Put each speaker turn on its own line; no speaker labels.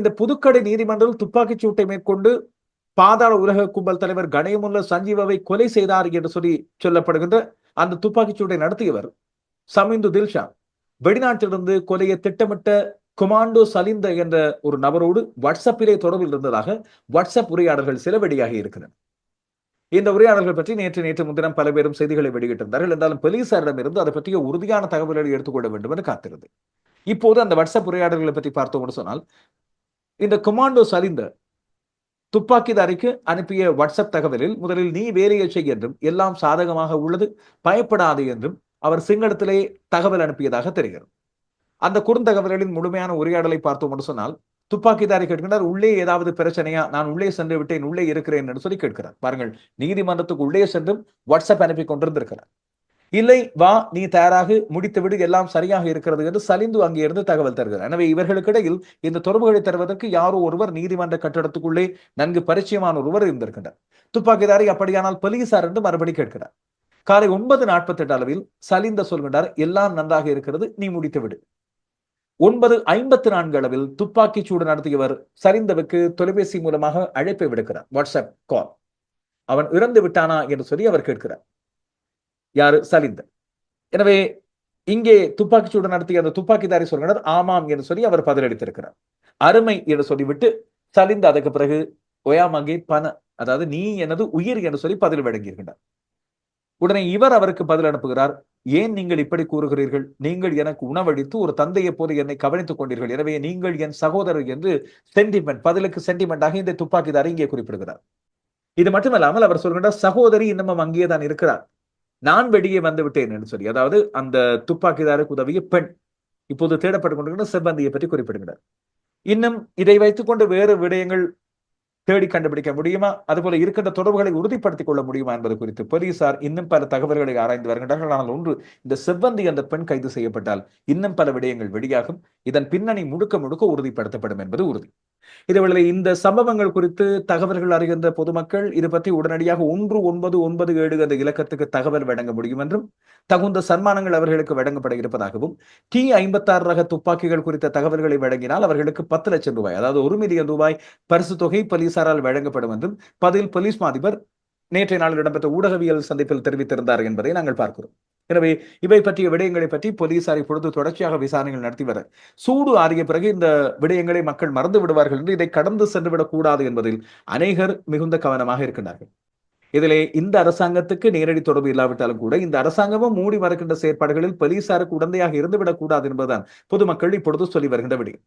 இந்த புதுக்கடை நீதிமன்றம் துப்பாக்கிச் சூட்டை மேற்கொண்டு பாதாள உலக கும்பல் தலைவர் கணேமுல்ல சஞ்சீவாவை கொலை செய்தார் என்று சொல்லி சொல்லப்படுகின்ற அந்த துப்பாக்கிச் சூட்டை நடத்தியவர் சமிந்து தில்ஷா. வெளிநாட்டிலிருந்து கொலையை திட்டமிட்ட குமாண்டோ சலிந்த என்ற ஒரு நபரோடு வாட்ஸ்அப்பிலே தொடர்பில் இருந்ததாக வாட்ஸ்அப் உரையாடல்கள் சில வெளியாகி இருக்கின்றன. இந்த உரையாடல்கள் பற்றி நேற்று நேற்று முன்தினம் பல பேரும் செய்திகளை வெளியிட்டிருந்தார்கள். என்றாலும் போலீசாரிடமிருந்து அதை பற்றிய உறுதியான தகவல்களை எடுத்துக்கொள்ள வேண்டும் என்று காத்திருந்தது இப்போது அந்த வாட்ஸ்அப் உரையாடல்களை பற்றி பார்த்தோம்னு சொன்னால் இந்த கொமாண்டோஸ் அறிந்த துப்பாக்கிதாரிக்கு அனுப்பிய வாட்ஸ்அப் தகவலில் முதலில் நீ வேலையை செய் என்றும் எல்லாம் சாதகமாக உள்ளது பயப்படாது என்றும் அவர் சிங்களத்திலே தகவல் அனுப்பியதாக தெரிகிறது. அந்த குறுந்தகவல்களின் முழுமையான உரையாடலை பார்த்தோம் என்று சொன்னால் துப்பாக்கிதாரி கேட்கின்றார் உள்ளே ஏதாவது பிரச்சனையா? நான் உள்ளே சென்று விட்டேன் உள்ளே இருக்கிறேன் என்று சொல்லி கேட்கிறார். பாருங்கள் நீதிமன்றத்துக்கு உள்ளே சென்றும் வாட்ஸ்அப் அனுப்பி கொண்டிருந்திருக்கிறார். இல்லை வா நீ தயாராக முடித்து விடு எல்லாம் சரியாக இருக்கிறது என்று சலிந்து அங்கே இருந்து தகவல் தருகிறார். எனவே இவர்களுக்கிடையில் இந்த தொடர்புகளை தருவதற்கு யாரோ ஒருவர் நீதிமன்ற கட்டடத்துக்குள்ளே நன்கு பரிச்சயமான ஒருவர் இருந்திருக்கின்றார். துப்பாக்கிதாரி அப்படியானால் போலீசார் என்று மறுபடி கேட்கிறார். காலை ஒன்பது நாற்பத்தி எட்டு அளவில் சலிந்த சொல்கின்றார் எல்லாம் நன்றாக இருக்கிறது நீ முடித்து விடு ஒன்பது ஐம்பத்தி நான்கு அளவில் துப்பாக்கி சூடு நடத்தியவர் சரிந்தவுக்கு தொலைபேசி மூலமாக அழைப்பை விடுக்கிறார். வாட்ஸ்அப் கால் அவன் இறந்து விட்டானா என்று சொல்லி அவர் கேட்கிறார். யாரு? சலிந்த எனவே இங்கே துப்பாக்கி சூடு நடத்திய அந்த துப்பாக்கிதாரி சொல்கிறார் ஆமாம் என்று சொல்லி அவர் பதிலளித்திருக்கிறார். அருமை என்று சொல்லிவிட்டு சலிந்த அதுக்கு பிறகு ஒயாமகே பண அதாவது நீ எனது உயிர் என்று சொல்லி பதில் வழங்கியிருக்கின்றார். உடனே இவர் அவருக்கு பதில் அனுப்புகிறார் ஏன் நீங்கள் இப்படி கூறுகிறீர்கள்? நீங்கள் எனக்கு உணவளித்து ஒரு தந்தையை போல என்னை கவனித்துக் கொண்டீர்கள். எனவே நீங்கள் என் சகோதரர் என்று சென்டிமெண்ட் பதிலுக்கு சென்டிமெண்டாக இந்த துப்பாக்கிதாரி இங்கே குறிப்பிடுகிறார். இது மட்டுமல்லாமல் அவர் சொல்கின்றார் சகோதரி இன்னமும் அங்கே தான் இருக்கிறார். நான் வெளியே வந்து விட்டேன் என்று சொல்லி அதாவது அந்த துப்பாக்கிதாருக்கு உதவிய பெண் இப்போது தேடப்பட்டுக் கொண்டிருக்கிற செவ்வந்தியை பற்றி குறிப்பிடுகிறார். இன்னும் இதை வைத்துக்கொண்டு வேறு விடயங்கள் தேடி கண்டுபிடிக்க முடியுமா? அதுபோல இருக்கின்ற தொடர்புகளை உறுதிப்படுத்திக் கொள்ள முடியுமா என்பது குறித்து போலீசார் இன்னும் பல தகவல்களை ஆராய்ந்து வருகின்றார்கள் ஆனால் ஒன்று இந்த செவ்வந்தி அந்த பெண் கைது செய்யப்பட்டால் இன்னும் பல விடயங்கள் வெளியாகும். இதன் பின்னணி முழுக்க முழுக்க உறுதிப்படுத்தப்படும் என்பது உறுதி. இதேவேளை இந்த சம்பவங்கள் குறித்து தகவல்கள் அறிகின்ற பொதுமக்கள் இது பற்றி உடனடியாக ஒன்று ஒன்பது ஒன்பது ஏழு என்ற இலக்கத்துக்கு தகவல் வழங்க முடியும் என்றும் தகுந்த சன்மானங்கள் அவர்களுக்கு வழங்கப்பட இருப்பதாகவும் டி ஐம்பத்தாறு ரக துப்பாக்கிகள் குறித்த தகவல்களை வழங்கினால் அவர்களுக்கு பத்து லட்சம் ரூபாய் அதாவது ஒரு மில்லியன் ரூபாய் பரிசு தொகை போலீசாரால் வழங்கப்படும் என்றும் பதில் போலீஸ் மாதிபர் நேற்றைய நாளில் இடம்பெற்ற ஊடகவியல் சந்திப்பில் தெரிவித்திருந்தார் என்பதை நாங்கள் பார்க்கிறோம். எனவே இவை பற்றிய விடயங்களை பற்றி போலீசார் இப்பொழுது தொடர்ச்சியாக விசாரணைகள் நடத்தி வர சூடு ஆறிய பிறகு இந்த விடயங்களை மக்கள் மறந்து விடுவார்கள் என்று இதை கடந்து சென்றுவிடக் கூடாது என்பதில் அநேகர் மிகுந்த கவனமாக இருக்கின்றார்கள். இதிலே இந்த அரசாங்கத்துக்கு நேரடி தொடர்பு இல்லாவிட்டாலும் கூட இந்த அரசாங்கமும் மூடி மறக்கின்ற செயற்பாடுகளில் போலீசாருக்கு உடந்தையாக இருந்துவிடக் கூடாது என்பதுதான் பொதுமக்கள் இப்பொழுது சொல்லி வருகின்ற விடயம்.